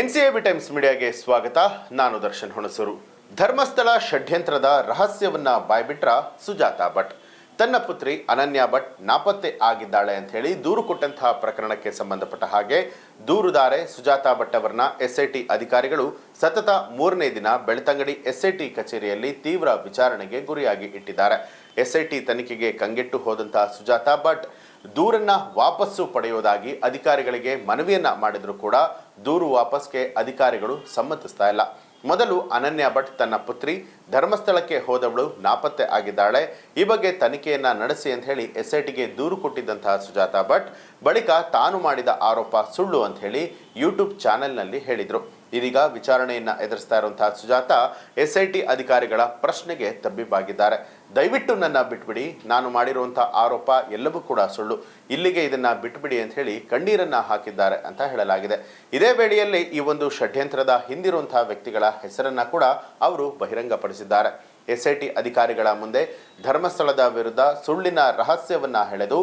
N C B times ಮೀಡಿಯಾಗೆ ಸ್ವಾಗತ. ನಾನು ದರ್ಶನ್ ಹುಣಸೂರು. ಧರ್ಮಸ್ಥಳ ಷಡ್ಯಂತ್ರದ ರಹಸ್ಯವನ್ನ ಬಾಯ್ಬಿಟ್ರ ಸುಜಾತಾ ಭಟ್. ತನ್ನ ಪುತ್ರಿ ಅನನ್ಯ ಭಟ್ ನಾಪತ್ತೆ ಆಗಿದ್ದಾಳೆ ಅಂತ ಹೇಳಿ ದೂರು ಕೊಟ್ಟಂತಹ ಪ್ರಕರಣಕ್ಕೆ ಸಂಬಂಧಪಟ್ಟ ಹಾಗೆ ದೂರುದಾರೆ ಸುಜಾತಾ ಭಟ್ ಅವರನ್ನ ಎಸ್ಐಟಿ ಅಧಿಕಾರಿಗಳು ಸತತ ಮೂರನೇ ದಿನ ಬೆಳ್ತಂಗಡಿ ಎಸ್ಐಟಿ ಕಚೇರಿಯಲ್ಲಿ ತೀವ್ರ ವಿಚಾರಣೆಗೆ ಗುರಿಯಾಗಿ ಇಟ್ಟಿದ್ದಾರೆ. ಎಸ್ಐಟಿ ತನಿಖೆಗೆ ಕಂಗೆಟ್ಟು ಹೋದಂತಹ ಸುಜಾತಾ ಭಟ್ ದೂರನ್ನ ವಾಪಸ್ಸು ಪಡೆಯುವುದಾಗಿ ಅಧಿಕಾರಿಗಳಿಗೆ ಮನವಿಯನ್ನ ಮಾಡಿದರೂ ಕೂಡ ದೂರು ವಾಪಸ್ಗೆ ಅಧಿಕಾರಿಗಳು ಸಮ್ಮತಿಸ್ತಾ ಇಲ್ಲ. ಮೊದಲು ಅನನ್ಯ ಭಟ್ ತನ್ನ ಪುತ್ರಿ ಧರ್ಮಸ್ಥಳಕ್ಕೆ ಹೋದವಳು ನಾಪತ್ತೆ ಆಗಿದ್ದಾಳೆ. ಈ ಬಗ್ಗೆ ತನಿಖೆಯನ್ನ ನಡೆಸಿ ಅಂತ ಹೇಳಿ ಎಸ್ಐಟಿಗೆ ದೂರು ಕೊಟ್ಟಿದ್ದಂತಹ ಸುಜಾತಾ ಭಟ್. ಬಳಿಕ ತಾನು ಮಾಡಿದ ಆರೋಪ ಸುಳ್ಳು ಅಂತ ಹೇಳಿ ಯೂಟ್ಯೂಬ್ ಚಾನೆಲ್ನಲ್ಲಿ ಹೇಳಿದರು. ಇದೀಗ ವಿಚಾರಣೆಯನ್ನ ಎದುರಿಸ್ತಾ ಇರುವಂತಹ ಸುಜಾತ ಎಸ್ಐಟಿ ಅಧಿಕಾರಿಗಳ ಪ್ರಶ್ನೆಗೆ ತಬ್ಬಿಬ್ಬಾಗಿದ್ದಾರೆ. ದಯವಿಟ್ಟು ನನ್ನ ಬಿಟ್ಬಿಡಿ. ನಾನು ಮಾಡಿರುವಂಥ ಆರೋಪ ಎಲ್ಲವೂ ಕೂಡ ಸುಳ್ಳು. ಇಲ್ಲಿಗೆ ಇದನ್ನು ಬಿಟ್ಬಿಡಿ ಅಂತ ಹೇಳಿ ಕಣ್ಣೀರನ್ನು ಹಾಕಿದ್ದಾರೆ ಅಂತ ಹೇಳಲಾಗಿದೆ. ಇದೇ ವೇಳೆಯಲ್ಲಿ ಈ ಒಂದು ಷಡ್ಯಂತ್ರದ ಹಿಂದಿರುವಂತಹ ವ್ಯಕ್ತಿಗಳ ಹೆಸರನ್ನು ಕೂಡ ಅವರು ಬಹಿರಂಗಪಡಿಸಿದ್ದಾರೆ. ಎಸ್ಐಟಿ ಅಧಿಕಾರಿಗಳ ಮುಂದೆ ಧರ್ಮಸ್ಥಳದ ವಿರುದ್ಧ ಸುಳ್ಳಿನ ರಹಸ್ಯವನ್ನು ಹೆಳೆದು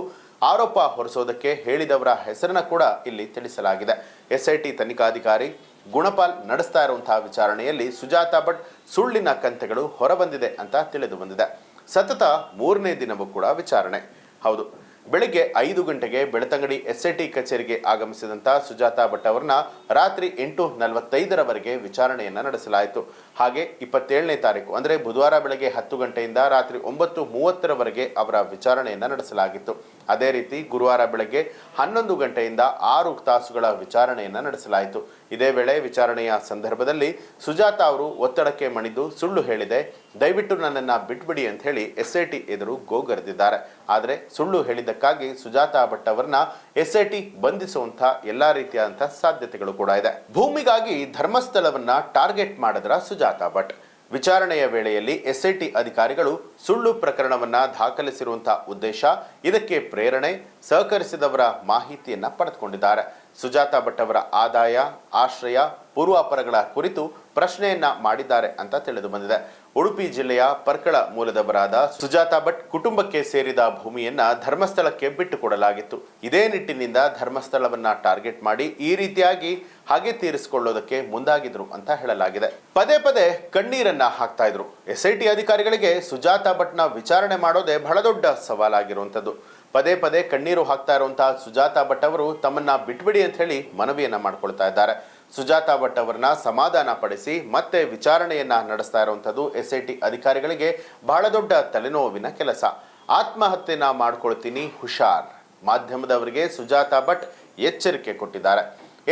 ಆರೋಪ ಹೊರಿಸೋದಕ್ಕೆ ಹೇಳಿದವರ ಹೆಸರನ್ನ ಕೂಡ ಇಲ್ಲಿ ತಿಳಿಸಲಾಗಿದೆ. ಎಸ್ಐಟಿ ತನಿಖಾಧಿಕಾರಿ ಗುಣಪಾಲ್ ನಡೆಸ್ತಾ ಇರುವಂತಹ ವಿಚಾರಣೆಯಲ್ಲಿ ಸುಜಾತಾ ಭಟ್ ಸುಳ್ಳಿನ ಕಂತೆಗಳು ಹೊರಬಂದಿದೆ ಅಂತ ತಿಳಿದು ಬಂದಿದೆ. ಸತತ ಮೂರನೇ ದಿನವೂ ಕೂಡ ವಿಚಾರಣೆ. ಹೌದು. ಬೆಳಿಗ್ಗೆ ಐದು ಗಂಟೆಗೆ ಬೆಳತಂಗಡಿ ಎಸ್ಐಟಿ ಕಚೇರಿಗೆ ಆಗಮಿಸಿದಂತ ಸುಜಾತಾ ಭಟ್ ಅವರನ್ನ ರಾತ್ರಿ ಎಂಟು ನಲವತ್ತೈದರವರೆಗೆ ವಿಚಾರಣೆಯನ್ನು ನಡೆಸಲಾಯಿತು. ಹಾಗೆ ಇಪ್ಪತ್ತೇಳನೇ ತಾರೀಕು, ಅಂದರೆ ಬುಧವಾರ ಬೆಳಗ್ಗೆ ಹತ್ತು ಗಂಟೆಯಿಂದ ರಾತ್ರಿ ಒಂಬತ್ತು ಮೂವತ್ತರವರೆಗೆ ಅವರ ವಿಚಾರಣೆಯನ್ನು ನಡೆಸಲಾಗಿತ್ತು. ಅದೇ ರೀತಿ ಗುರುವಾರ ಬೆಳಗ್ಗೆ ಹನ್ನೊಂದು ಗಂಟೆಯಿಂದ ಆರು ತಾಸುಗಳ ವಿಚಾರಣೆಯನ್ನು ನಡೆಸಲಾಯಿತು. ಇದೇ ವೇಳೆ ವಿಚಾರಣೆಯ ಸಂದರ್ಭದಲ್ಲಿ ಸುಜಾತ ಅವರು ಒತ್ತಡಕ್ಕೆ ಮಣಿದು ಸುಳ್ಳು ಹೇಳಿದೆ. ದಯವಿಟ್ಟು ನನ್ನನ್ನು ಬಿಟ್ಬಿಡಿ ಅಂತ ಹೇಳಿ ಎಸ್ಐಟಿ ಎದುರು ಗೋಗರೆದಿದ್ದಾರೆ. ಆದರೆ ಸುಳ್ಳು ಹೇಳಿದ್ದಕ್ಕಾಗಿ ಸುಜಾತಾ ಭಟ್ ಅವರನ್ನ ಎಸ್ಐಟಿ ಬಂಧಿಸುವಂತ ಎಲ್ಲಾ ರೀತಿಯಾದಂತಹ ಸಾಧ್ಯತೆಗಳು ಕೂಡ ಇದೆ. ಭೂಮಿಗಾಗಿ ಧರ್ಮಸ್ಥಳವನ್ನ ಟಾರ್ಗೆಟ್ ಮಾಡಿದ್ರ ಸುಜಾತಾ ಭಟ್. ವಿಚಾರಣೆಯ ವೇಳೆಯಲ್ಲಿ ಎಸ್ಐಟಿ ಅಧಿಕಾರಿಗಳು ಸುಳ್ಳು ಪ್ರಕರಣವನ್ನ ದಾಖಲಿಸಿರುವಂತಹ ಉದ್ದೇಶ, ಇದಕ್ಕೆ ಪ್ರೇರಣೆ, ಸಹಕರಿಸಿದವರ ಮಾಹಿತಿಯನ್ನ ಪಡೆದುಕೊಂಡಿದ್ದಾರೆ. ಸುಜಾತಾ ಭಟ್ ಅವರ ಆದಾಯ, ಆಶ್ರಯ, ಪೂರ್ವಾಪರಗಳ ಕುರಿತು ಪ್ರಶ್ನೆಯನ್ನ ಮಾಡಿದ್ದಾರೆ ಅಂತ ತಿಳಿದು ಬಂದಿದೆ. ಉಡುಪಿ ಜಿಲ್ಲೆಯ ಪರ್ಕಳ ಮೂಲದವರಾದ ಸುಜಾತಾ ಭಟ್ ಕುಟುಂಬಕ್ಕೆ ಸೇರಿದ ಭೂಮಿಯನ್ನ ಧರ್ಮಸ್ಥಳಕ್ಕೆ ಬಿಟ್ಟುಕೊಡಲಾಗಿತ್ತು. ಇದೇ ನಿಟ್ಟಿನಿಂದ ಧರ್ಮಸ್ಥಳವನ್ನ ಟಾರ್ಗೆಟ್ ಮಾಡಿ ಈ ರೀತಿಯಾಗಿ ಹಾಗೆ ತೀರಿಸಿಕೊಳ್ಳೋದಕ್ಕೆ ಮುಂದಾಗಿದ್ರು ಅಂತ ಹೇಳಲಾಗಿದೆ. ಪದೇ ಪದೇ ಕಣ್ಣೀರನ್ನ ಹಾಕ್ತಾ ಇದ್ರು. ಎಸ್ಐಟಿ ಅಧಿಕಾರಿಗಳಿಗೆ ಸುಜಾತಾ ಭಟ್ನ ವಿಚಾರಣೆ ಮಾಡೋದೇ ಬಹಳ ದೊಡ್ಡ ಸವಾಲಾಗಿರುವಂಥದ್ದು. ಪದೇ ಪದೇ ಕಣ್ಣೀರು ಹಾಕ್ತಾ ಇರುವಂತಹ ಸುಜಾತಾ ಭಟ್ ಅವರು ತಮ್ಮನ್ನ ಬಿಟ್ಬಿಡಿ ಅಂತ ಹೇಳಿ ಮನವಿಯನ್ನ ಮಾಡ್ಕೊಳ್ತಾ ಇದ್ದಾರೆ. ಸುಜಾತಾ ಭಟ್ ಅವರನ್ನ ಸಮಾಧಾನ ಪಡಿಸಿ ಮತ್ತೆ ವಿಚಾರಣೆಯನ್ನ ನಡೆಸ್ತಾ ಇರುವಂಥದ್ದು ಎಸ್ ಐ ಟಿ ಅಧಿಕಾರಿಗಳಿಗೆ ಬಹಳ ದೊಡ್ಡ ತಲೆನೋವಿನ ಕೆಲಸ. ಆತ್ಮಹತ್ಯೆನ ಮಾಡ್ಕೊಳ್ತೀನಿ, ಹುಷಾರ್. ಮಾಧ್ಯಮದವರಿಗೆ ಸುಜಾತಾ ಭಟ್ ಎಚ್ಚರಿಕೆ ಕೊಟ್ಟಿದ್ದಾರೆ.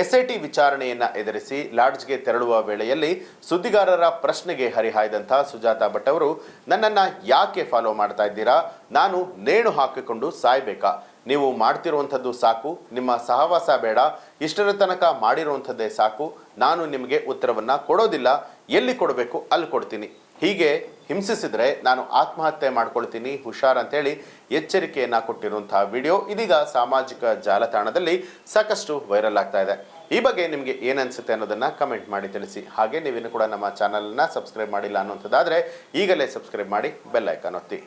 ಎಸ್ಐಟಿ ವಿಚಾರಣೆಯನ್ನ ಎದುರಿಸಿ ಲಾಡ್ಜ್ಗೆ ತೆರಳುವ ವೇಳೆಯಲ್ಲಿ ಸುದ್ದಿಗಾರರ ಪ್ರಶ್ನೆಗೆ ಹರಿಹಾಯ್ದಂತಹ ಸುಜಾತಾ ಭಟ್ ಅವರು, ನನ್ನನ್ನ ಯಾಕೆ ಫಾಲೋ ಮಾಡ್ತಾ ಇದ್ದೀರಾ? ನಾನು ನೇಣು ಹಾಕಿಕೊಂಡು ಸಾಯ್ಬೇಕಾ? ನೀವು ಮಾಡ್ತಿರುವಂಥದ್ದು ಸಾಕು, ನಿಮ್ಮ ಸಹವಾಸ ಬೇಡ, ಇಷ್ಟರ ತನಕ ಮಾಡಿರುವಂಥದ್ದೇ ಸಾಕು, ನಾನು ನಿಮಗೆ ಉತ್ತರವನ್ನು ಕೊಡೋದಿಲ್ಲ, ಎಲ್ಲಿ ಕೊಡಬೇಕು ಅಲ್ಲಿ ಕೊಡ್ತೀನಿ. ಹೀಗೆ ಹಿಂಸಿಸಿದ್ರೆ ನಾನು ಆತ್ಮಹತ್ಯೆ ಮಾಡ್ಕೊಳ್ತೀನಿ, ಹುಷಾರ್ ಅಂತೇಳಿ ಎಚ್ಚರಿಕೆಯನ್ನ ಕೊಟ್ಟಿರುವಂತಹ ವಿಡಿಯೋ ಇದೀಗ ಸಾಮಾಜಿಕ ಜಾಲತಾಣದಲ್ಲಿ ಸಾಕಷ್ಟು ವೈರಲ್ ಆಗ್ತಾ ಇದೆ. ಈ ಬಗ್ಗೆ ನಿಮಗೆ ಏನನ್ಸುತ್ತೆ ಅನ್ನೋದನ್ನು ಅನ್ನೋದನ್ನ ಕಮೆಂಟ್ ಮಾಡಿ ತಿಳಿಸಿ. ಹಾಗೆ ನೀವಿನ್ನು ಕೂಡ ನಮ್ಮ ಚಾನಲನ್ನು ಸಬ್ಸ್ಕ್ರೈಬ್ ಮಾಡಿಲ್ಲ ಅನ್ನೋಂಥದ್ದಾದ್ರೆ ಈಗಲೇ ಸಬ್ಸ್ಕ್ರೈಬ್ ಮಾಡಿ ಬೆಲ್ ಐಕಾನ್ ಒತ್ತಿ.